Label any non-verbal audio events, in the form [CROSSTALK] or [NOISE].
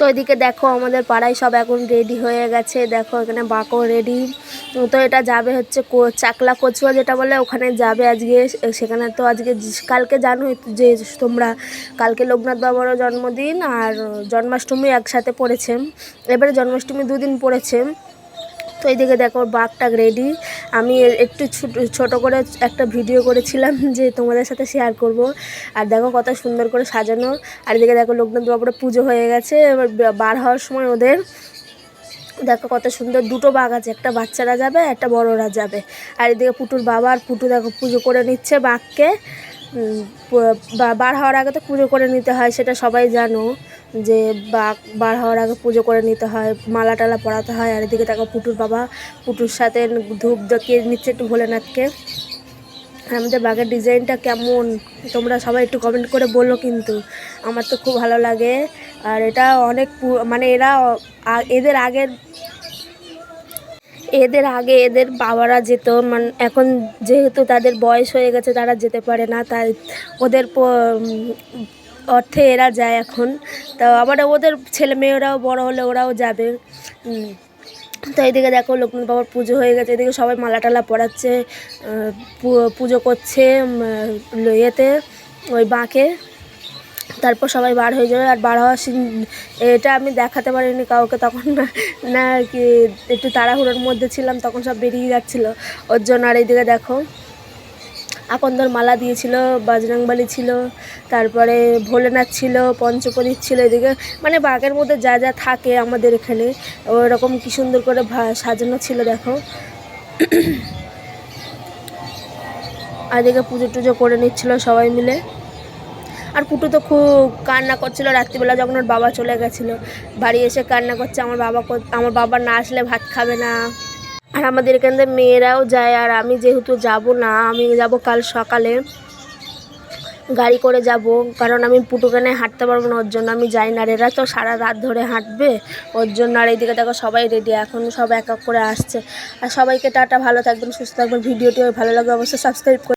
তো এদিকে দেখো আমাদের পাড়ায় সব এখন রেডি হয়ে গেছে। দেখো এখানে বাঁকো রেডি তো এটা যাবে হচ্ছে চাকলা কচুয়া যেটা বলে, ওখানে যাবে আজকে। সেখানে তো আজকে কালকে জানোই যে তোমরা, কালকে লোকনাথ বাবারও জন্মদিন আর জন্মাষ্টমী একসাথে পড়েছে। এবারে জন্মাষ্টমী দুদিন পড়েছে। তো এইদিকে দেখো বাঘটা রেডি আমি একটু ছোট করে একটা ভিডিও করেছিলাম [LAUGHS] যে তোমাদের সাথে শেয়ার করব। আর দেখো কত সুন্দর করে সাজানো। আর এদিকে দেখো লোকনাথ বাবুরা পুজো হয়ে গেছে। এবার বার হওয়ার সময় ওদের দেখো কত সুন্দর দুটো বাঘ আছে, একটা বাচ্চারা যাবে, একটা বড়রা যাবে। আর এদিকে পুটুর বাবা আর পুটু দেখো পুজো করে নিচ্ছে বাঘকে। বার হওয়ার আগে তো পুজো করে নিতে হয়, সেটা সবাই জানো। যে বার হওয়ার আগে পুজো করে নিতে হয়, মালা টালা পরাতে হয়, আর এদিকে তাকে পুটুর বাবা, পুটুর সাথে ধূপ দেখিয়ে নিচ্ছে একটু ভোলেনাথকে। আমাদের বাঘের ডিজাইনটা কেমন? তোমরা সবাই একটু কমেন্ট করে বলল কিন্তু। আমার তো খুব ভালো লাগে। আর এটা অনেক মানে এরা এদের আগের এদের আগে এদের বাবারা যেত মানে এখন যেহেতু তাদের বয়স হয়ে গেছে তারা যেতে পারে না, তাই ওদের অর্থে এরা যায় এখন। তো আবার ওদের ছেলে মেয়েরাও বড় হলে ওরাও যাবে। তো এদিকে দেখো লোকনাথ বাবার পুজো হয়ে গেছে, এদিকে সবাই মালা টালা পরাচ্ছে পু- পুজো করছে ইয়েতে, ওই বাঁকে। তারপর সবাই বার হয়ে যাবে, আর বার হওয়ার এটা আমি দেখাতে পারিনি কাউকে তখন, [LAUGHS] না কি, একটু তাড়াহুড়োর মধ্যে ছিলাম, তখন সব বেরিয়ে যাচ্ছিল। ওর জন্য আর এইদিকে দেখো, আকন্দর মালা দিয়েছিল, বাজরংবালি ছিল, তারপরে ভোলেনাথ ছিল পঞ্চপরীর ছিল এদিকে। মানে বাঘের মধ্যে যা যা থাকে আমাদের এখানে, ওরকম কি সুন্দর করে সাজানো ছিল, দেখো। [CLEARS THROAT] আর এদিকে পুজো টুজো করে নিচ্ছিল সবাই মিলে। আর কুটু তো খুব কান্না করছিল রাত্রিবেলা যখন ওর বাবা চলে গেছিল। বাড়ি এসে কান্না করছে, আমার বাবা আমার বাবা না আসলে ভাত খাবে না। আর আমাদের এখান মেয়েরাও যায়, আর আমি যেহেতু যাব না, আমি যাব কাল সকালে। গাড়ি করে যাব, কারণ আমি পুটুকানে হাঁটতে পারব না, ওর জন্য আমি যাই না। এরা তো সারা রাত ধরে হাঁটবে, ওর জন্য। আর এইদিকে দেখো সবাই রেডি এখন সব এক এক করে আসছে। আর সবাইকে টাটা, ভালো থাকবেন, সুস্থ থাকবেন। ভিডিওটি ভালো লাগবে অবশ্যই সাবস্ক্রাইব করে